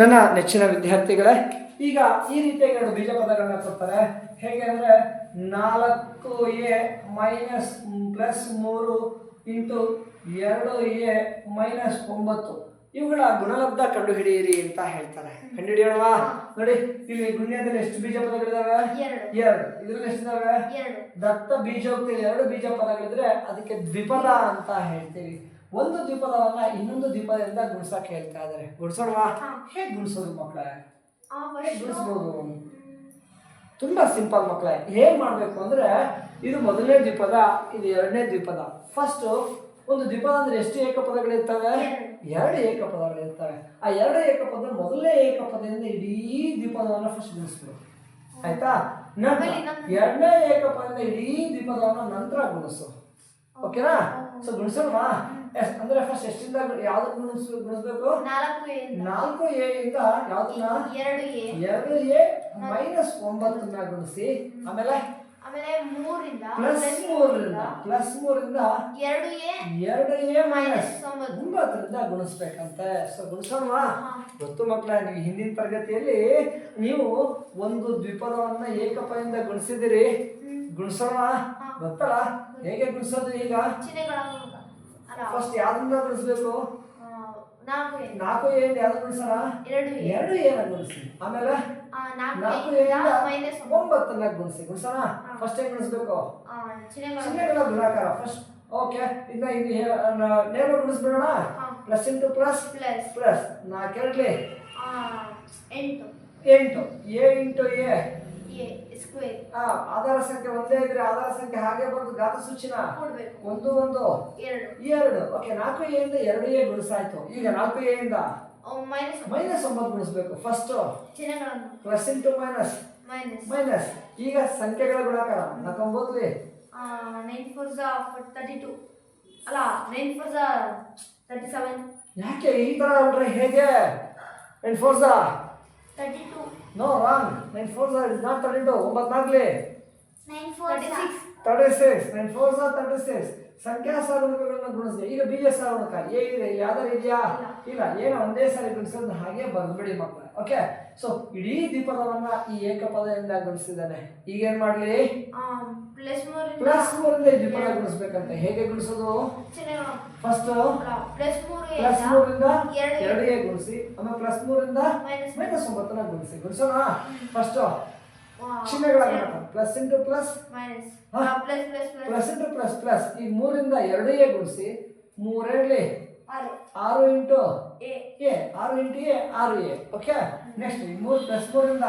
ನನ್ನ ನೆಚ್ಚಿನ ವಿದ್ಯಾರ್ಥಿಗಳೇ, ಈಗ ಈ ರೀತಿಯಾಗಿ ಎರಡು ಬೀಜ ಪದಗಳನ್ನ ಕೊಡ್ತಾರೆ. ಹೇಗೆ ಅಂದರೆ ನಾಲ್ಕು ಎ ಮೈನಸ್ ಪ್ಲಸ್ ಮೂರು ಇಂಟು ಎರಡು ಎ ಮೈನಸ್ ಒಂಬತ್ತು. ಇವುಗಳ ಗುಣಲಬ್ಧ ಕಂಡುಹಿಡಿಯಿರಿ ಅಂತ ಹೇಳ್ತಾರೆ. ಕಂಡುಹಿಡಿಯೋಣವಾ ನೋಡಿ ಇಲ್ಲಿ ಗುಣ್ಯದಲ್ಲಿ ಎಷ್ಟು ಬೀಜ ಪದಗಳಿದಾವೆ ಎರಡು. ಇದ್ರಲ್ಲಿ ಎಷ್ಟಿದಾವೆ? ದತ್ತ ಬೀಜೋಕ್ತಿ ಎರಡು ಬೀಜ ಪದಗಳಿದ್ರೆ ಅದಕ್ಕೆ ದ್ವಿಪದ ಅಂತ ಹೇಳ್ತೀವಿ. ಒಂದು ದ್ವಿಪದವನ್ನ ಇನ್ನೊಂದು ದ್ವಿಪದದಿಂದ ಗುಡ್ಸಕ್ ಹೇಳ್ತಾ ಇದಾರೆ ಗುಡ್ಸೋಣವಾ ಹೇಗೆ ಗುಣಿಸೋದು ಮಕ್ಕಳೇ? ಹೇಗೆ ಫಸ್ಟ್ ಗುಣಿಸ್ಬೋದು? ತುಂಬಾ ಸಿಂಪಲ್ ಮಕ್ಕಳೇ. ಹೇಗ್ ಮಾಡ್ಬೇಕು ಅಂದ್ರೆ ಇದು ಮೊದಲನೇ ದ್ವಿಪದ ಇದು ಎರಡನೇ ದ್ವಿಪದ. ಫಸ್ಟ್ ಒಂದು ದ್ವಿಪದ ಅಂದ್ರೆ ಎಷ್ಟು ಏಕಪದಗಳಿರ್ತವೆ? ಎರಡು ಏಕಪದಗಳಿರ್ತವೆ ಆ ಎರಡು ಏಕಪದ ಮೊದಲನೇ ಏಕಪದದಿಂದ ಇಡೀ ದ್ವಿಪದವನ್ನು ಫಸ್ಟ್ ಗುಣಿಸ್ಬೇಕು ಆಯ್ತಾ? ನಂತರ ಎರಡನೇ ಏಕಪದದಿಂದ ಇಡೀ ದ್ವಿಪದವನ್ನು ನಂತರ ಗುಣಿಸು. ಓಕೆನಾ? ಸೊ ಗುಣಿಸೋಣ ಎಸ್ ಅಂದ್ರೆ ಫಸ್ಟ್ ಎಷ್ಟಿಂದ ಯಾವ್ದು ಗುಣಿಸ್ ಗುಣಿಸ್ಬೇಕು? ನಾಲ್ಕು ಎ ಇಂದ. ಯಾವ್ದನ್ನ? ಎರಡು ಎ. ಮೈನಸ್ ಒಂಬತ್ತನ್ನ ಗುಣಿಸಿ. ಆಮೇಲೆ? ಆಮೇಲೆ ಮೂರಿಂದ ಪ್ಲಸ್ ಮೂರರಿಂದ. ಪ್ಲಸ್ ಮೂರರಿಂದ ಎರಡು ಎ ಎರಡು ಎ ಮೈನಸ್ ಮೈನಸ್ ಒಂಬತ್ತು. ಒಂಬತ್ತರಿಂದ ಗುಣಿಸ್ಬೇಕಂತೆ. ಸೊ ಗುಣಿಸೋಣವಾ? ಗೊತ್ತು ಮಕ್ಕಳ ನೀವು ಹಿಂದಿನ ತರಗತಿಯಲ್ಲಿ ನೀವು ಒಂದು ದ್ವಿಪದವನ್ನ ಏಕಪದಿಂದ ಗುಣಿಸಿದಿರಿ ಗುಣಿಸೋಣ ಗೊತ್ತಲ್ಲ ಹೇಗೆ ಗುಣಿಸೋದು ಈಗ? ಫಸ್ಟ್ ಯಾವ್ದ್ರಿಂದ ಗುಣಿಸ್ಬೇಕು? ಆ, ನಾಲ್ಕು ಎ. ಯಾವ್ದು ಗುಣಿಸೋಣ? ಎರಡು ಎನ ಗುಣಿಸಿ. ಆಮೇಲೆ? ನಾಲ್ಕು ಎ ಒಂಬತ್ತನ್ನ ಗುಣಿಸಿ. ಗುಣಿಸೋಣ? ಫಸ್ಟ್ ಏನ್ ಗುಣಿಸ್ಬೇಕು ಚಿಹ್ನೆಗಳ ಗುಣಾಕಾರ ಫಸ್ಟ್ ಓಕೆ ಇನ್ನ ಇದು ನೇರ ಗುಣಿಸ್ಬಿಡೋಣ. Plus into plus plus plus ನಾಲ್ಕೆರಡ್ಲಿ ಎಂಟು. ಎಂಟು. A into a? ಆಧಾರ ಸಂಖ್ಯೆ ಒಂದೇ ಇದ್ರೆ ಆಧಾರ ಸಂಖ್ಯೆ ಹಾಗೆ ಬಂದು ಘಾತ ಸೂಚಿನ? ಒಂದು ಒಂದು. ಎರಡು. ಓಕೆ ನಾಲ್ಕು ಎ ಇಂದ ಎರಡು ಎ ಗುಣಿಸಾಯ್ತು ಈಗ ನಾಲ್ಕು ಎ ಇಂದ? ಮೈನಸ್ ಮೈನಸ್ ಒಂಬತ್ತು. ಗುಣಿಸ್ಬೇಕು first plus into minus minus minus ಈಗ ಸಂಖ್ಯೆಗಳ ಗುಣಾಕಾರ ನಾಲ್ಕೊಂಬತ್ಲಿ ನೈನ್ ಫೋರ್ ಝಾ ತರ್ಟಿ ಟು ಅಲ್ಲ ನೈನ್ ಫೋರ್ ಝಾ ತರ್ಟಿ ಸೆವೆನ್ ಯಾಕೆ ಈ ತರ ಹೊರಟ್ರೆ ಹೇಗೆ? Nine four Jha thirty two no wrong nine four Jha is not thirty two ಒಂಬತ್ತು ನಾಲ್ಕಲಿ nine four six thirty six nine four Jha thirty six ಸಂಖ್ಯಾ ಸಾಗುಣಕಗಳನ್ನ ಗುಣಿಸಿದೆ. ಈಗ ಬೀಜ ಸಾಗುಣಕ ಏ ಇದೆ. ಯಾವ್ದಾರು ಇದೆಯಾ? ಇಲ್ಲ. ಏನೋ ಒಂದೇ ಸಾರಿ ಗುಣಿಸೋದು ಹಾಗೆ ಬಂದ್ಬಿಡಿ ಮಕ್ಕಳು. ಓಕೆ ಸೊ ಇಡೀ ದ್ವಿಪದವನ್ನ ಈ ಏಕಪದದಿಂದ ಗುಣಿಸಿದ್ದಾನೆ. ಈಗ ಏನ್ ಮಾಡ್ಲಿ? ಪ್ಲಸ್ ಮೂರ್ ಮೂರಿಂದ ಈ ದ್ವಿಪದ ಗುಣಿಸ್ಬೇಕಂತೆ. ಹೇಗೆ ಗುಣಿಸೋದು? ಫಸ್ಟ್ ಪ್ಲಸ್ ಮೂರು ಪ್ಲಸ್ ಮೂರಿಂದ ಎರಡಿಗೆ ಎರಡು ಗುಣಿಸಿ ಆಮೇಲೆ ಪ್ಲಸ್ ಮೂರಿಂದ ಮೈನಸ್ ಒಂಬತ್ತನ ಗುಣಿಸಿ. ಗುಣಿಸೋಣ? ಫಸ್ಟ್ ಚಿಹ್ನೆಗಳ plus into plus. Plus into plus plus ಈ ಮೂರಿಂದ ಎರಡೇ ಗುಣಿಸಿ ಮೂರೆರಡ್ಲಿ ಆರು. ಇಂಟು ಎ ಆರು ಇಂಟು ಎ ಆರು ಎ ಓಕೆ ನೆಕ್ಸ್ಟ್ ಮೂರು ಪ್ಲಸ್ ಮೂರಿಂದ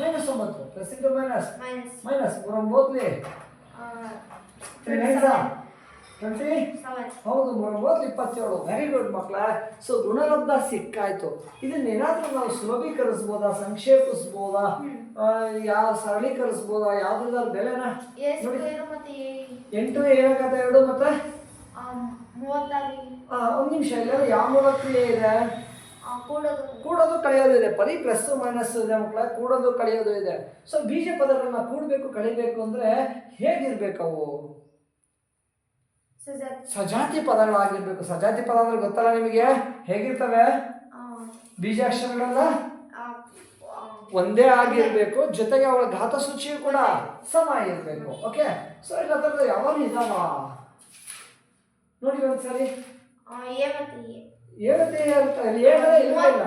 ಮೈನಸ್ ಒಂಬತ್ತು. ಪ್ಲಸ್ ಇಂಟು ಮೈನಸ್ ಮೈನಸ್ ಮೂರೊಂಬತ್ಲಿ ತ್ರೀ ಟ್ವೆಂಟಿ ಹೌದು ಮೂರೊಂಬತ್ತು ಇಪ್ಪತ್ತೇಳು. ವೆರಿ ಗುಡ್ ಮಕ್ಕಳ ಸೊ ಗುಣಲಬ್ಧ ಸಿಕ್ಕಾಯ್ತು. ಇದನ್ನ ಏನಾದರೂ ನಾವು ಸುಲಭೀಕರಿಸ್ಬೋದಾ? ಸಂಕ್ಷೇಪಿಸ್ಬೋದಾ? ಯಾವ ಸರಳೀಕರಿಸ್ಬೋದಾ? ಯಾವ್ದಾದ್ರು ಬೆಲೆನ? ಎಂಟು ಏನಾಗತ್ತೆ ಎರಡು ಮತ್ತೆ? ಒಂದು ನಿಮಿಷ ಇಲ್ಲ ಯಾವ ಮೂಲ ಕ್ರಿಯೆ ಇದೆ? ಕೂಡೋದು. ಕೂಡೋದು ಕಳೆಯೋದು ಇದೆ. ಬರೀ ಪ್ಲಸ್ ಮೈನಸ್ ಇದೆ ಮಕ್ಕಳ ಕೂಡೋದು ಕಳೆಯೋದು ಇದೆ. ಸೊ ಬೀಜ ಪದಗಳನ್ನ ಕೂಡಬೇಕು ಕಳಿಬೇಕು ಅಂದ್ರೆ ಹೇಗಿರ್ಬೇಕು ಅವು ಸಜಾತ್ ಪದಗಳಾಗಿರ್ಬೇಕು. ಸಜಾತಿ ಪದ ಅಂದ್ರೆ ಗೊತ್ತಲ್ಲ ನಿಮಗೆ? ಹೇಗಿರ್ತವೆ? ಬೀಜಾಕ್ಷರಗಳನ್ನು? ಬೀಜಾಕ್ಷರಗಳೆಲ್ಲ ಒಂದೇ ಆಗಿರ್ಬೇಕು. ಜೊತೆಗೆ ಅವಳ ಘಾತ ಸೂಚಿಯು ಕೂಡ ಸಮ ಇರಬೇಕು ಓಕೆ ಸೊ ಇಲ್ಲ ಥರದ ಯಾವಾಗ ಇದಾವ? ನೋಡಿ ಒಂದ್ಸರಿ. ಎ ಮತ್ತೆ ಅಂತ ಏಳದೇ ಇಲ್ಲ. ಇಲ್ಲ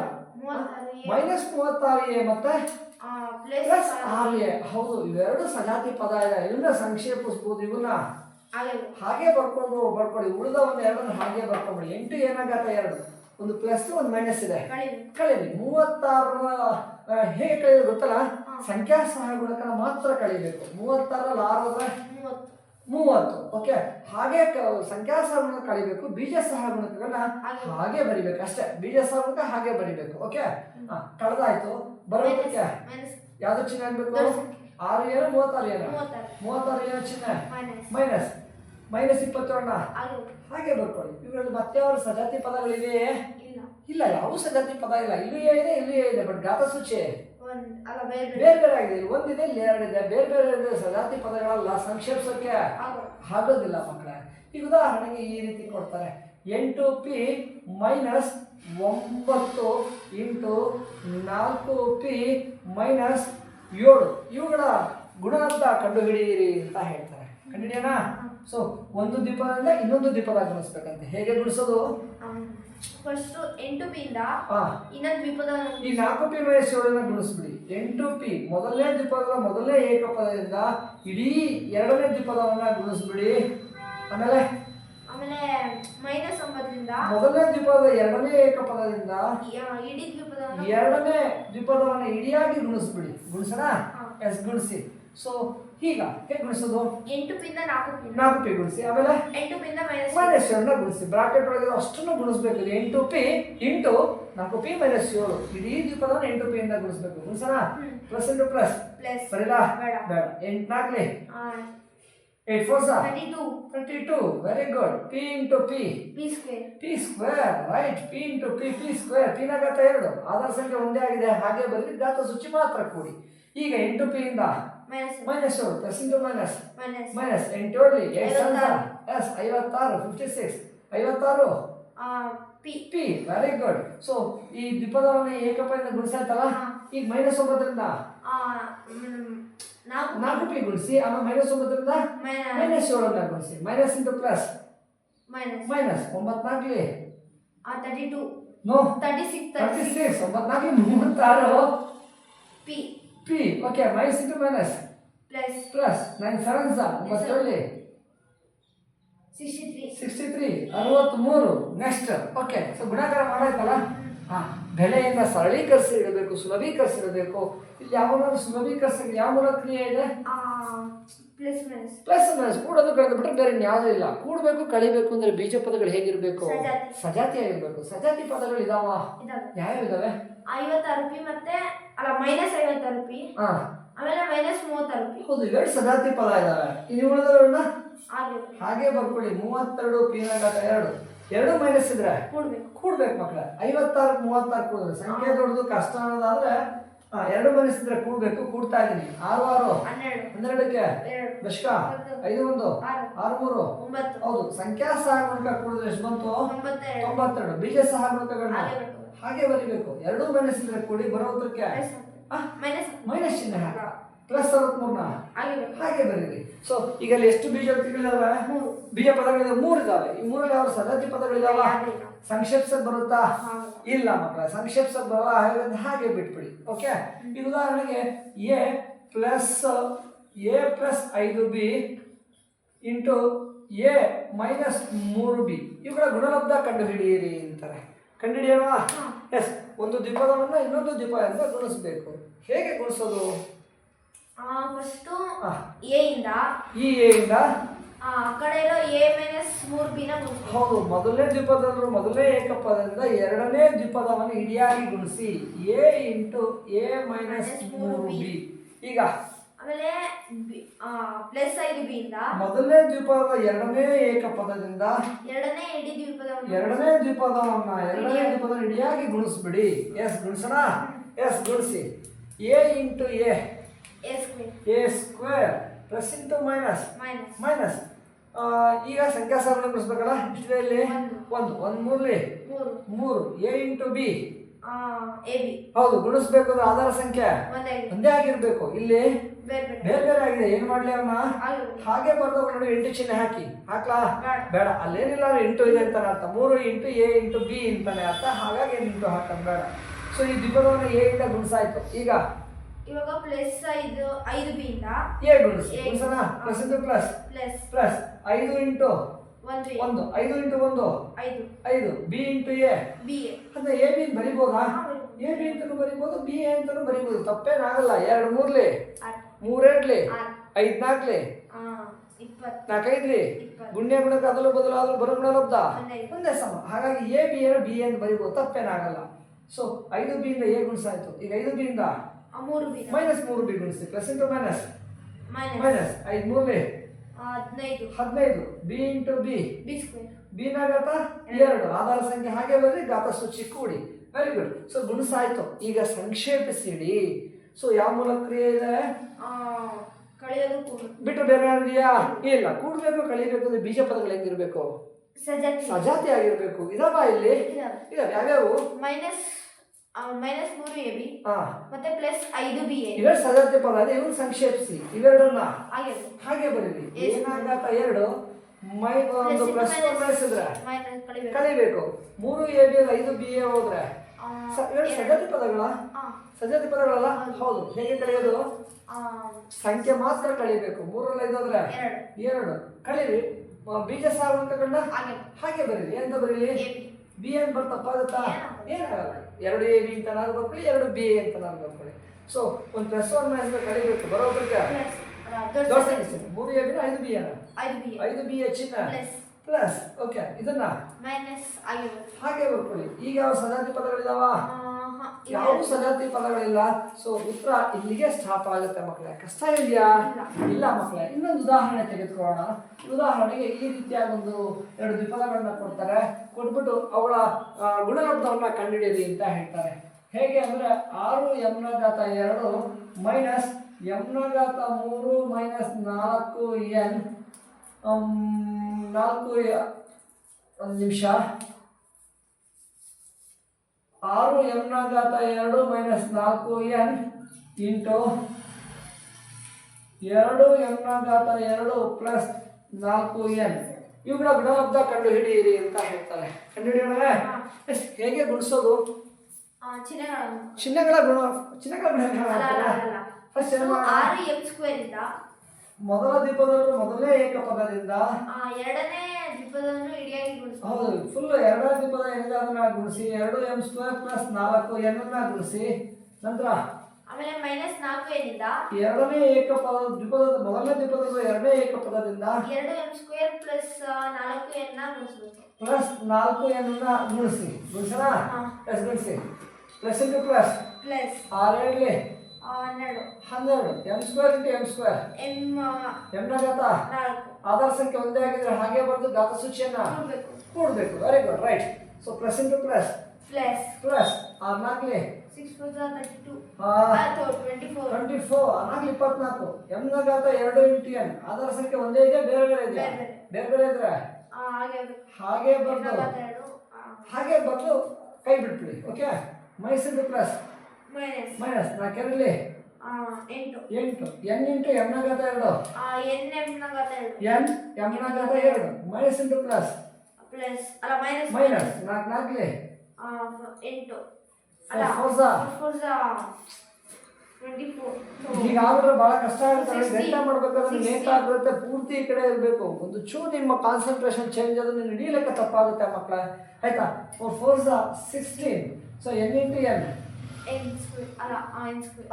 ಮೈನಸ್ ಮೂವತ್ತಾರು ಎ ಮತ್ತೆ? ಪ್ಲಸ್ ಆರ್. ಎ. ಹೌದು ಇವೆರಡು ಸಜಾತಿ ಪದ ಇದೆ. ಇವನ್ನ ಸಂಕ್ಷೇಪಿಸ್ಬೋದು ಇವನ್ನ ಹಾಗೆ. ಬರ್ಕೊಂಡು ಬರ್ಕೊಳ್ಳಿ. ಉಳಿದ ಒಂದು ಎರಡನ್ನ ಹಾಗೆ ಬರ್ಕೊಂಬಿಡಿ. ಎಂಟು ಏನಾಗತ್ತೆ? ಎರಡು. ಒಂದು ಪ್ಲಸ್ ಒಂದು ಮೈನಸ್ ಇದೆ. ಕಳೀಲಿ. ಮೂವತ್ತಾರ ಹೇಗೆ ಕಳೆಯೋದು ಗೊತ್ತಲ್ಲ? ಸಂಖ್ಯಾ ಸಹಗುಣಕನ ಮಾತ್ರ ಕಳಿಬೇಕು. ಮೂವತ್ತಾರಲ್ಲಿ ಅಂದ್ರೆ ಮೂವತ್ತು. ಓಕೆ ಹಾಗೆ ಸಂಖ್ಯಾ ಸಹಗುಣಕ ಕಳಿಬೇಕು ಬೀಜ ಸಹಗುಣಕಗಳನ್ನ ಹಾಗೆ. ಹಾಗೆ ಬರಿಬೇಕು ಅಷ್ಟೇ. ಬೀಜ ಸಹಗುಣಕ ಹಾಗೆ ಬರಿಬೇಕು ಓಕೆ ಕಳೆದಾಯ್ತು. ಬರೋದಕ್ಕೆ ಮೈನಸ್ ಯಾವ್ದು ಚಿಹ್ನೆ ಆಗ್ಬೇಕು. ಆರು ಏನು ಮೂವತ್ತಾರು ಏನು ಮೂವತ್ತಾರು. ಏನು ಚಿಹ್ನೆ ಮೈನಸ್ ಮೈನಸ್ ಇಪ್ಪತ್ತೇಳನ್ನ ಹಾಗೆ ಬರ್ಕೊಳ್ಳಿ. ಇವರಲ್ಲಿ ಮತ್ತೆ ಅವರ ಸಜಾತಿ ಪದಗಳಿವೆಯೇ? ಇಲ್ಲ. ಯಾವ ಸಜಾತಿ ಪದ ಇಲ್ಲ. ಇಲ್ಲಿಯೇ ಇದೆ ಇಲ್ಲಿಯೇ ಇದೆ ಬಟ್ ಗಾತ ಸೂಚಿ ಅಲ್ಲ ಬೇರೆ ಬೇರೆ. ಆಗಿದೆ. ಒಂದಿದೆ ಇಲ್ಲಿ ಎರಡಿದೆ ಬೇರೆ ಬೇರೆ ಇದೆ ಸಜಾತಿ ಪದಗಳಲ್ಲ ಸಂಕ್ಷೇಪಿಸೋಕೆ ಆಗೋದಿಲ್ಲ ಮಕ್ಕಳೇ. ಈಗ ಉದಾಹರಣೆಗೆ ಈ ರೀತಿ ಕೊಡ್ತಾರೆ. ಎಂಟು ಪಿ ಮೈನಸ್ ಒಂಬತ್ತು ಇಂಟು ನಾಲ್ಕು ಪಿ ಮೈನಸ್ ಏಳು. ಇವುಗಳ ಗುಣಲಬ್ಧ ಕಂಡುಹಿಡಿಯಿರಿ ಅಂತ ಹೇಳ್ತಾರೆ. ಕಂಡುಹಿಡಿಯೋಣ? ಸೊ ಒಂದು ದೀಪದಿಂದ ಇನ್ನೊಂದು ದೀಪದ ಗುಣಿಸ್ಬೇಕಂತೆ. ಹೇಗೆ ಗುಣಿಸೋದು? ಫಸ್ಟ್ ಎಂಟು ಪಿ ಇಂದ ಹಾ. ಇನ್ನೊಂದು ದ್ವೀಪದ ಈ ನಾಲ್ಕು ಪಿ ಏಳನ್ನ ಗುಣಿಸ್ಬಿಡಿ. ಎಂಟು ಪಿ ಮೊದಲನೇ ದ್ವಿಪದದ ಮೊದಲನೇ ಏಕಪದದಿಂದ ಇಡೀ ಎರಡನೇ ದ್ವಿಪದವನ್ನ ಗುಣಿಸ್ಬಿಡಿ. ಆಮೇಲೆ? ಆಮೇಲೆ ಮೈನಸ್ ಒಂಬತ್ತರಿಂದ ಮೊದಲನೇ ದ್ವಿಪದದ ಎರಡನೇ ಏಕಪದದಿಂದ ಇಡೀ ದ್ವೀಪದವನ್ನು ಎರಡನೇ ದ್ವಿಪದವನ್ನ ಇಡಿಯಾಗಿ ಗುಣಿಸ್ಬಿಡಿ. ಗುಣಿಸೋಣ. ಎಸ್ ಗುಣಿಸಿ. ಸೊ ಈಗ ಹೇಗೆ ಗುಣಿಸೋದು? ಎಂಟು ಪಿಂದ ನಾಲ್ಕು ಪಿನ್ ನಾಲ್ಕು ಪಿ ಗುಣಿಸಿ ಆಮೇಲೆ? ಎಂಟು ಪಿಂದ ಮೈನಸ್ ಮೈನಸ್ ಏಳನ್ನ ಗುಣಿಸಿ ಬ್ರಾಕೆಟ್ ಒಳಗೆ ಅಷ್ಟನ್ನು ಗುಣಿಸ್ಬೇಕು ಎಂಟು ಪಿ ಇಂಟು ನಾಲ್ಕು ಪಿ ಮೈನಸ್ ಏಳು. ಇಡೀ ದ್ವಿಪದವನ್ನು ಎಂಟು ಪಿ ಇಂದ ಗುಣಿಸ್ಬೇಕು ಗುಣಿಸೋಣ. ಪ್ಲಸ್ ಇಂಟು ಪ್ಲಸ್ ಪ್ಲಸ್ ಬರೀಲಾ ಬೇಡ. ಬೇಡ. ಎಂಟು ನಾಲ್ಕಲಿ ಏಟ್ ಫೋರ್ ಸಾ? Thirty two twenty two very good p into p p square p square right p into p p square ಪಿನ ಘಾತ ಎರಡು. ಆಧಾರ್ ಸಂಖ್ಯೆ ಒಂದೇ ಆಗಿದೆ. ಹಾಗೆ ಬರಲಿ ಘಾತ ಸೂಚಿ ಮಾತ್ರ ಕೂಡಿ. ಈಗ ಎಂಟು ಪಿಯಿಂದ ಇಂದ ಮೈನಸ್ ಏಳು ಪ್ಲಸ್ ಇಂಟು ಮೈನಸ್ ಮೈನಸ್ ಎಂಟು ಏಳು ಏಟ್ ಎಸ್ ಐವತ್ತಾರು ಫಿಫ್ಟಿ ಸಿಕ್ಸ್ ಐವತ್ತಾರು p. P very good so ಈ ದ್ವಿಪದವನ್ನು ಏಕಪದಿಂದ ಗುಣಿಸಾಯ್ತಲ್ಲ. ಈಗ ಮೈನಸ್ ಒಂಬತ್ತರಿಂದ? ನಾಲ್ಕು ನಾಲ್ಕು ಪಿ. ಗುಣಿಸಿ ಆಮೇಲೆ ಮೈನಸ್ ಒಂಬತ್ತರಿಂದ? ಮೈನಸ್. ಏಳನ್ನ ಗುಣಿಸಿ. Minus into plus minus. Minus ಒಂಬತ್ನಾಲ್ಕಲಿ thirty two no. Thirty six thirty six ಒಂಬತ್ನಾಲ್ಕಲಿ ಮೂವತ್ತಾರು. P. P Okay, minus into minus. Plus plus Nine seven ಒಂಬತ್ತೇಳಿ ಸಿಕ್ಸ್ಟಿ ತ್ರೀ ಸಿಕ್ಸ್ಟಿ ತ್ರೀ ಅರವತ್ತ್ಮೂರು ನೆಕ್ಸ್ಟ್ ಓಕೆ ಸೊ ಗುಣಾಕಾರ ಮಾಡಾಯ್ತಲ್ಲ ಹಾಂ ಬೆಲೆಯನ್ನು ಸರಳೀಕರಿಸಿ ಇರಬೇಕು ಸುಲಭೀಕರಿಸಿ ಇರಬೇಕು ಇಲ್ಲಿ ಯಾವಾಗ ಸುಲಭೀಕರಿಸಿ ಯಾವ ಮೂಲ ಕ್ರಿಯೆ ಇದೆ ಪ್ಲಸ್ ಮೈನಸ್ ಪ್ಲಸ್ ಮೈನಸ್ ಕೂಡೋದು ಕಳೆದು ಬಿಟ್ಟರೆ ಬೇರೆ ಯಾವುದೂ ಇಲ್ಲ ಕೂಡಬೇಕು ಕಳಿಬೇಕು ಅಂದ್ರೆ ಬೀಜ ಪದಗಳು ಹೇಗಿರಬೇಕು ಸಜಾತಿ. ಸಜಾತಿ ಆಗಿರ್ಬೇಕು ಸಜಾತಿ ಪದಗಳು ಇದಾವ ಇದಾವೆ ಯಾವ್ಯಾವ ಇದಾವೆ ಐವತ್ತಾರು ಪಿ ಮತ್ತೆ ಅಲ್ಲ ಮೈನಸ್ ಐವತ್ತು ಅಲ್ಪಿ ಹಾ. ಆಮೇಲೆ ಮೈನಸ್ ಮೂವತ್ತು ಪಿ ಹೌದು ಎರಡು ಸದಾತಿ ಪದ ಇದಾವೆ. ಇನ್ನು ಉಳಿದವುಗಳನ್ನ ಹಾಗೆ. ಹಾಗೆ ಬರ್ಕೊಳ್ಳಿ. ಮೂವತ್ತೆರಡು ಪಿನ ಘಾತ ಎರಡು. ಎರಡು ಮೈನಸ್ ಇದ್ರೆ? ಕೂಡ್ಬೇಕು. ಕೂಡ್ಬೇಕು ಮಕ್ಕಳ ಐವತ್ತಾರು ಮೂವತ್ತಾರು ಕೂಡಿದ್ರೆ ಸಂಖ್ಯೆ ದೊಡ್ಡದು ಕಷ್ಟ ಅನ್ನೋದಾದ್ರೆ ಎರಡು ಮೈನಸ್ ಇದ್ರೆ ಕೂಡ್ಬೇಕು ಕೂಡ್ತಾ ಇದ್ದೀನಿ. ಆರು ಆರು. ಹನ್ನೆರಡು. ಹನ್ನೆರಡಕ್ಕೆ? ದಶಕ ಐದು ಒಂದು. ಆರು. ಮೂರು ಹೌದು. ಸಂಖ್ಯಾ ಸಹಗುಣಕ ಕೂಡಿದ್ರೆ ಎಷ್ಟು ಬಂತು? ತೊಂಬತ್ತೆರಡು. ಬೀಜ ಸಹಗುಣಕಗಳನ್ನ ಹಾಗೆ ಬರ್ಬೇಕು ಹಾಗೆ ಬರಿಬೇಕು. ಎರಡೂ ಮೈನಸ್ ಇದ್ರೆ ಕೂಡಿ ಬರೋ ಉತ್ತರಕ್ಕೆ ಆ? ಮೈನಸ್ ಮೈನಸ್ ಚಿಹ್ನೆ ಹಾಕ ಪ್ಲಸ್ ಅರವತ್ಮೂರ್ನ. ಹಾಗೆ ಬರೀರಿ. ಸೊ ಈಗ ಅಲ್ಲಿ ಎಷ್ಟು ಬೀಜ ವ್ಯಕ್ತಿಗಳಿದಾವೆ ಮೂರು. ಬೀಜ ಪದಗಳಿದಾವೆ ಮೂರು ಇದಾವೆ. ಈ ಮೂರಲ್ಲಿ ಯಾವ ಸದತಿ ಪದಗಳಿದಾವ. ಸಂಕ್ಷೇಪಿಸಕ್ ಬರುತ್ತಾ. ಇಲ್ಲ ಮಕ್ಕಳ. ಸಂಕ್ಷೇಪಿಸಕ್ ಬರಲ್ಲ ಹಾಗೆ ಬಿಟ್ಬಿಡಿ. ಓಕೆ ಈಗ ಉದಾಹರಣೆಗೆ ಎ ಪ್ಲಸ್ ಎ ಪ್ಲಸ್ ಐದು ಬಿ ಇಂಟು ಎ ಮೈನಸ್ ಮೂರು ಬಿ ಇವುಗಳ ಗುಣಲಬ್ಧ ಕಂಡುಹಿಡಿಯಿರಿ ಅಂತಾರೆ. ಕಂಡುಹಿಡಿಯೋಣ. ಎಸ್ ಒಂದು ದ್ವಿಪದವನ್ನು ಇನ್ನೊಂದು ದ್ವೀಪ ಎಂದ ಗುಣಿಸಬೇಕು ಹೇಗೆ ಗುಣಿಸೋದು ಫಸ್ಟು ಎ ಇಂದ. ಈ ಎ ಇಂದ? ಆ ಆ ಕಡೆ ಇರೋ ಎ ಮೈನಸ್ ಮೂರು ಬಿನ ಗುಣಿಸ್ಬೇಕು ಹೌದು. ಮೊದಲನೇ ದ್ವೀಪದವರು ಮೊದಲನೇ ಏಕಪದದಿಂದ ಎರಡನೇ ದ್ವಿಪದವನ್ನು ಇಡಿಯಾಗಿ ಗುಣಿಸಿ ಎ ಇಂಟು ಎ ಮೈನಸ್ ಮೂರು ಬಿ ಈಗ ಆಮೇಲೆ ಪ್ಲಸ್ ಐದು ಬಿ ಇಂದ ಮೊದಲನೇ ದ್ವಿಪದ ಎರಡನೇ ಏಕಪದದಿಂದ ಎರಡನೇ ಇಡೀ ದ್ವಿಪದ ಎರಡನೇ ದ್ವಿಪದವನ್ನ ಎರಡನೇ ದ್ವಿಪದ ಇಡಿಯಾಗಿ ಗುಣಿಸ್ಬಿಡಿ. ಎಸ್ ಗುಣಿಸೋಣ? ಎಸ್ ಗುಣಿಸಿ. A into a. A square. Plus into minus. Minus. ಈಗ ಸಂಖ್ಯಾ ಸಾಧನೆ ಗುಣಿಸ್ಬೇಕಲ್ಲ? ಇಷ್ಟಿದೆ ಇಲ್ಲಿ? ಒಂದು. ಒಂದು. ಮೂರಲ್ಲಿ ಮೂರ್ಲಿ? ಮೂರು. ಮೂರು. A into b. ಹೌದು ಗುಣಿಸ್ಬೇಕು ಅಂದ್ರೆ ಆಧಾರ ಸಂಖ್ಯೆ. ಒಂದೇ ಆಗಿರ್ಬೇಕು. ಇಲ್ಲಿ ಬೇರೆ ಬೇರೆ. ಆಗಿದೆ. ಏನ್ ಮಾಡ್ಲಿ ಆಗಿರ್ಬೇಕು. ಹಾಗೆ ಬರ್ದವ್ ನೋಡಿ ಎಂಟು ಚಿಹ್ನೆ ಹಾಕಿ. ಹಾಕ್ಲಾ? ಬೇಡ. ಅಲ್ಲೇನಿಲ್ಲ ಎಂಟು ಇದೆ ಅಂತಾನೆ ಅರ್ಥ. ಮೂರು ಇಂಟು ಎ ಇಂಟು ಬಿ ಅಂತಾನೆ ಅರ್ಥ. ಹಾಗಾಗಿ ಎಂಟು ಹಾಕ ಬೇಡ. ಸೊ ಈ ದ್ವಿಪದವನ್ನು ಎ ಇಂದ ಗುಣಿಸಾಯ್ತು. ಈಗ? ಇವಾಗ ಪ್ಲಸ್ ಐದು ಐದು ಬಿ ಇಂದ ಎ ಗುಣಿಸಿ. ಗುಣಿಸೋಣ? Plus into plus plus plus ಐದು ಇಂಟು ಒಂದು ಐದು ಇಂಟು ಒಂದು? ಐದು. ಐದು. B into a? B a. ಅಂದ್ರೆ ಎ ಬಿ ಬರಿಬೋದಾ? ಎ ಬಿ ಅಂತಲೂ ಬರಿಬೋದು ಬಿ ಎ ಅಂತಲೂ ಬರಿಬೋದು. ತಪ್ಪೇನಾಗಲ್ಲ. ಎರಡು ಮೂರ್ಲಿ. ಮೂರೆಡ್ಲಿ ಐದ್ನಾಕ್ಲಿ ನಾಲ್ಕೈದ್ಲಿ. ಗುಣ್ಯ ಗುಣಕ್ಕೆ ಅದಲು ಬದಲಾದ್ರು ಬರಗುಣ ಲಬ್ಧ ಒಂದೇ. ಸಮ. ಹಾಗಾಗಿ ಎ ಬಿ ಏನು ಬಿ ಅಂತ ಬರಿಬೋದು ತಪ್ಪೇನಾಗಲ್ಲ. ಸೊ ಐದು ಬಿ ಇಂದ ಎ ಗುಣಿಸಾಯ್ತು. ಈಗ ಐದು ಬಿ ಇಂದ ಆ, ಮೂರು ಬಿ ಮೈನಸ್ ಮೂರು ಬಿ ಗುಣಿಸಿ. Plus into minus. ಮೈನಸ್. ಐದು ಮೂರ್ಲಿ ಹದಿನೈದು. ಹದಿನೈದು. B into B? ಬಿ ನ ಘಾತ ಎರಡು. ಆಧಾರ ಸಂಖ್ಯೆ ಹಾಗೆ ಬರ್ರಿ ಗಾತ ಸೂಚಿ ಕೂಡಿ. ವೆರಿ ಗುಡ್ ಸೊ ಗುಣಿಸಾಯ್ತು. ಈಗ ಸಂಕ್ಷೇಪಿಸಿಡಿ. ಸೊ ಯಾವ ಮೂಲಕ ಕ್ರಿಯೆ ಇದೆ? ಬಿಟ್ಟು ಬೇರೆ ಇದೆಯಾ? ಇಲ್ಲ ಕೂಡಬೇಕು ಕಳಿಬೇಕು ಅಂದ್ರೆ ಬೀಜ ಪದಗಳು ಹೆಂಗಿರ್ಬೇಕು ಸಜಾತಿ. ಸಜಾತಿ ಆಗಿರ್ಬೇಕು. ಇದಾವ ಇಲ್ಲಿ? ಇದಾವೆ ಯಾವ್ಯಾವು? ಮೈನಸ್ ಮೈನಸ್ ಮೂರು ಎ ಬಿ ಹಾ ಮತ್ತೆ ಪ್ಲಸ್ ಐದು ಬಿ ಎ ಇವೆರಡು ಸಜಾತಿ ಪದ ಅದೇ ಇವ್ರು ಸಂಕ್ಷೇಪಿಸಿ. ಇವೆರಡನ್ನ? ಹಾಗೆ. ಹಾಗೆ ಬರೀರಿ? ಏನಾಗತ್ತ ಎರಡು? ಮೈ ಒಂದು ಪ್ಲಸ್ ಕಲಿಬೇಕು ಮೂರು ಎ ಬಿ ಐದು ಬಿ ಎ ಹೋದ್ರೆ? ಸಜಾತಿ ಪದಗಳ? ಸಜಾತಿ ಪದಗಳಲ್ಲ? ಹೌದು. ಹೇಗೆ ಕಳೆಯೋದು? ಸಂಖ್ಯೆ ಮಾತ್ರ ಕಳಿಬೇಕು. ಮೂರಲ್ಲ ಇದಾದ್ರೆ ಎರಡು. ಕಳೀರಿ. ಬೀಜ ಸಾರು ಅಂತ ಹಾಗೆ. ಹಾಗೆ ಬರೀರಿ. ಎಂತ ಬರೀರಿ? ಎ ಬಿ ಏನ್ ಬರ್ತಪ್ಪ ಆಗುತ್ತಾ? ಏನಾಗಲ್ಲ ಎರಡು ಎ ಬಿ ಅಂತ ನಾನು ಬರ್ಕೊಳ್ಳಿ ಎರಡು ಬಿ ಎ ಅಂತ ನಾನು ಬರ್ಕೊಳ್ಳಿ. ಸೊ ಒಂದು ಪ್ಲಸ್ ಒನ್ ಮೈನಸ್ ಕಳಿಬೇಕು. ಬರೋಬ್ರಿಗೆ ದೊಡ್ಡ ಸಂಖ್ಯೆ. ಮೂರು ಎ ಬಿ ಐದು ಬಿ ಐದು ಬಿ ಎ ಐದು ಬಿ ಹೆಚ್ಚಿನ ಪ್ಲಸ್ ಓಕೆ ಇದನ್ನ ಮೈನಸ್ ಆಗಿರುತ್ತೆ. ಹಾಗೆ ಬರ್ಕೊಳ್ಳಿ ಈಗ ಯಾವ ಸಜಾತಿ ಪದಗಳಿದಾವ? ಯಾವ ಸಜಾತಿ ಪದಗಳಿಲ್ಲ? ಸೊ ಉತ್ತರ ಇಲ್ಲಿಗೆ ಸ್ಟಾಪ್ ಆಗುತ್ತೆ ಮಕ್ಕಳೇ. ಕಷ್ಟ ಇದೆಯಾ ಇಲ್ಲ. ಮಕ್ಕಳ. ಇನ್ನೊಂದು ಉದಾಹರಣೆ ತೆಗೆದುಕೊಳ್ಳೋಣ. ಉದಾಹರಣೆಗೆ ಈ ರೀತಿಯಾದ ಒಂದು ಎರಡು ದ್ವಿಪದಗಳನ್ನ ಕೊಡ್ತಾರೆ. ಕೊಟ್ಬಿಟ್ಟು ಅವಳ ಗುಣಲಬ್ಧವನ್ನ ಕಂಡುಹಿಡಿಯಿರಿ ಅಂತ ಹೇಳ್ತಾರೆ. ಹೇಗೆ ಅಂದ್ರೆ ಆರು ಎಮ್ನ ಘಾತ ಎರಡು ಮೈನಸ್ ಎಮ್ನ ಘಾತ ಮೂರು ಮೈನಸ್ ನಾಲ್ಕು ಎನ್ ನಾಲ್ಕು ಒಂದು ನಿಮಿಷ. ಆರು ಎಮ್ನ ಘಾತ ಎರಡು ಮೈನಸ್ ನಾಲ್ಕು ಎನ್ ಇಂಟು ಎರಡು ಎಮ್ನ ಘಾತ ಎರಡು ಪ್ಲಸ್ ನಾಲ್ಕು ಎನ್. ಇವುಗಳ ಗುಣಲಬ್ಧ ಕಂಡು ಹಿಡಿಯಿರಿ ಅಂತ ಹೇಳ್ತಾರೆ. ಕಂಡು ಹಿಡಿಯೋಣ ಹೇಗೆ ಗುಣಿಸೋದು? ಚಿನ್ನಗಳ ಚಿಹ್ನೆಗಳು ಗುಣ. ಚಿಹ್ನೆಗಳ ಗುಣ ಫಸ್ಟ್ So, ಮೊದಲ ದೀಪದಲ್ಲೂ ಮೊದಲನೇ ಏಕಪದದಿಂದ ಆ, ಎರಡನೇ ದ್ವಿಪದವನ್ನು ಇಡಿಯಾಗಿ ಹೌದು ಫುಲ್ ಎರಡನೇ ದೀಪದ ಎಲ್ಲದನ್ನ ಗುಣಿಸಿ ಎರಡು ಎಂ ಸ್ಕ್ವೇರ್ ಪ್ಲಸ್ ನಾಲ್ಕು ಎನ್ ಅನ್ನ ಗುಣಿಸಿ ನಂತರ ಆಮೇಲೆ ಮೈನಸ್ ನಾಲ್ಕು ಏನಿಂದ ಎರಡನೇ ಏಕಪದ ದ್ವಿಪದದ ಮೊದಲನೇ ದ್ವಿಪದದ ಎರಡನೇ ಏಕಪದದಿಂದ ಎರಡು ಎಂ ಸ್ಕ್ವೇರ್ ಪ್ಲಸ್ ನಾಲ್ಕು ಎನ್ ಗುಣಿಸಬೇಕು ಪ್ಲಸ್ ನಾಲ್ಕು ಎನ್ನ ಗುಣಿಸಿ ಗುಣಿಸೋಣ. ಪ್ಲಸ್ ಗುಣಿಸಿ ಪ್ಲಸ್ ಇಂಟು ಪ್ಲಸ್ ಪ್ಲಸ್ ಆರೇಳಲಿ ಹನ್ನೆರಡು. ಹನ್ನೆರಡು. M square into M square M ಎಮ್ನ ಘಾತ? ನಾಲ್ಕು. ಆಧಾರ ಸಂಖ್ಯೆ ಒಂದೇ ಆಗಿದ್ರೆ ಹಾಗೆ ಬರೆದು ಘಾತ ಸೂಚಿಯನ್ನ? ಕೊಡ್ಬೇಕು. Very good right so plus into plus plus plus ಆರ್ನಾಲ್ಕಲಿ six four two ah, twenty four ಹದಿನಾಲ್ಕು ಇಪ್ಪತ್ನಾಲ್ಕು. ಎಮ್ನ ಘಾತ ಎರಡು ಇಂಟು ಎನ್ ಆಧಾರ ಸಂಖ್ಯೆ ಒಂದೇ ಇದೆ ಬೇರೆ ಬೇರೆ ಇದೆ ಬೇರೆ ಬೇರೆ. ಇದ್ರೆ? ಹಾಗೆ ಹಾಗೆ ಬರ್ದು. ಹಾಗೆ ಬರ್ದು ಕೈ ಬಿಟ್ಬಿಡಿ okay Mysuru plus minus. Minus ನಾಲ್ಕೆರಡಲಿ ಎಂಟು. ಎಂಟು. ಎನ್ ಇಂಟು ಎಮ್ನ ಘಾತ ಎರಡು? ಎನ್ ಎಂ ನ ಘಾತ ಎರಡು. ಎನ್ ಎಮ್ನ ಘಾತ ಎರಡು. Minus into plus? ಪ್ಲಸ್ ಅಲ್ಲ ಮೈನಸ್ ಮೈನಸ್ ನಾಲ್ಕು ನಾಲ್ಕಲಿ ಎಂಟು. ಅಲ್ಲ ಫೋರ್ಸ? ಫೋರ್ಸ? ಈಗ ಆದ್ರೆ ಬಹಳ ಕಷ್ಟ ಆಗುತ್ತೆ. ಗಂಟ ಮಾಡ್ಬೇಕಾದ್ರೆ. ಆಗುತ್ತೆ ಪೂರ್ತಿ ಈ ಕಡೆ ಇರಬೇಕು. ಒಂದು ಚೂ ನಿಮ್ಮ ಕಾನ್ಸಂಟ್ರೇಷನ್ ಚೇಂಜ್ ಅದನ್ನು ನಡೀಲಿಕ್ಕೆ ತಪ್ಪಾಗುತ್ತೆ ಮಕ್ಕಳ. ಆಯ್ತಾ? Four four sixteen so N into N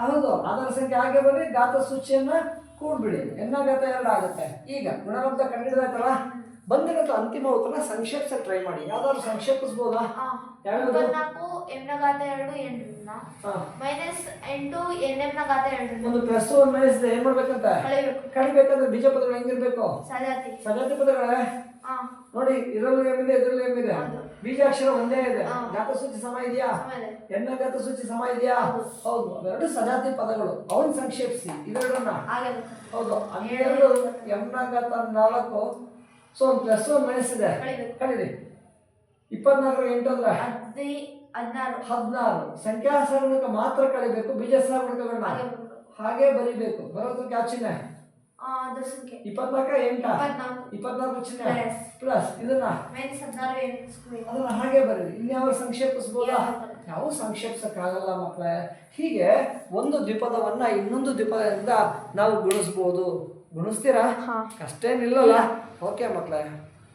ಹೌದು ಆಧಾರ ಸಂಖ್ಯೆ ಹಾಗೆ ಬರ್ರಿ ಗಾತ ಸೂಚಿಯನ್ನ ಕೂಡ್ಬಿಡಿ. ಎನ್ನ ಗಾತ ಎರಡು ಆಗುತ್ತೆ. ಈಗ ಗುಣಲಬ್ಧ ಕಂಡಿಡಿದಾಯ್ತಲ್ಲ ಬಂದಿರೋ ಅಂತಿಮ ಉತ್ತರ ಸಂಕ್ಷೇಪಿಸ ಟ್ರೈ ಮಾಡಿ. ಯಾವ್ದಾದ್ರು ಸಂಕ್ಷೇಪಿಸ್ಬೋದಾ? ಯಾವ್ದು? ಇಪ್ಪತ್ನಾಲ್ಕು ಎಂ ನ ಘಾತ ಎರಡು ಹಾ. ಮೈನಸ್ ಎಂಟು ಎನ್ ಎಂ ನ ಘಾತ ಎರಡರಿಂದ ಒಂದು ಪ್ಲಸ್ ಒನ್ ಮೈನಸ್ ಏನ್ ಮಾಡ್ಬೇಕಂತ? ಕಡಿಬೇಕಂದ್ರೆ ಬೀಜ ಪದಗಳು ಹೆಂಗಿರ್ಬೇಕು? ಸಜಾತಿ ಸಜಾತಿ ಪದಗಳೇ? ನೋಡಿ ಇದರಲ್ಲೂ ಏನಿದೆ ಇದರಲ್ಲೂ ಏನಿದೆ. ಬೀಜಾಕ್ಷರ ಒಂದೇ ಇದೆ. ಹಾ. ಘಾತ ಸೂಚಿ ಸಮ ಇದೆಯಾ? ಎಣ್ಣ ಘಾತ ಸೂಚಿ ಸಮ ಇದೆಯಾ? ಹೌದು. ಎರಡು ಅವೆರಡು ಸಜಾತಿ ಪದಗಳು. ಅವನ್ ಸಂಕ್ಷೇಪಿಸಿ. ಇವೆರಡನ್ನ? ಹೌದು. ಹನ್ನೆರಡು ಎಮ್ನ ಗತ ನಾಲ್ಕು. ಸೊ ಒಂದು ಪ್ಲಸ್ ಒಂದು ಮೈನಸ್ ಇದೆ. ಕಳೀರಿ. ಇಪ್ಪತ್ನಾಲ್ಕು ಎಂಟು ಅಂದ್ರೆ? ಹದಿ ಹದಿನಾರು. ಹದಿನಾರು. ಸಂಖ್ಯಾ ಸಾರ್ವಜನಿಕ ಮಾತ್ರ ಕಳಿಬೇಕು. ಬೀಜ ಸಹಗುಣಕಗಳನ್ನ ಹಾಗೆ ಬರ್ಬೇಕು. ಬರೋದಕ್ಕೆ ಯಾವ ದೊಡ್ಡ ಸಂಖ್ಯೆ ಇಪ್ಪತ್ನಾಲ್ಕ ಎಂಟ? ಇಪ್ಪತ್ನಾಲ್ಕು. ಚಿಹ್ನೆ ಪ್ಲಸ್ ಇದನ್ನ? ಅದನ್ನ ಹಾಗೆ ಬರೀರಿ ಇನ್ಯಾವ ಸಂಕ್ಷೇಪಿಸ್ಬೋದಾ? ಯಾವ ಸಂಕ್ಷೇಪಿಸಕ್ಕಾಗಲ್ಲ ಮಕ್ಕಳೇ ಹೀಗೆ ಒಂದು ದ್ವಿಪದವನ್ನ ಇನ್ನೊಂದು ದ್ವಿಪದದಿಂದ ನಾವು ಗುಣಿಸ್ಬೋದು. ಗುಣಿಸ್ತೀರಾ. ಅಷ್ಟೇನಿಲ್ಲಲ್ಲ ಓಕೆ ಮಕ್ಕಳೇ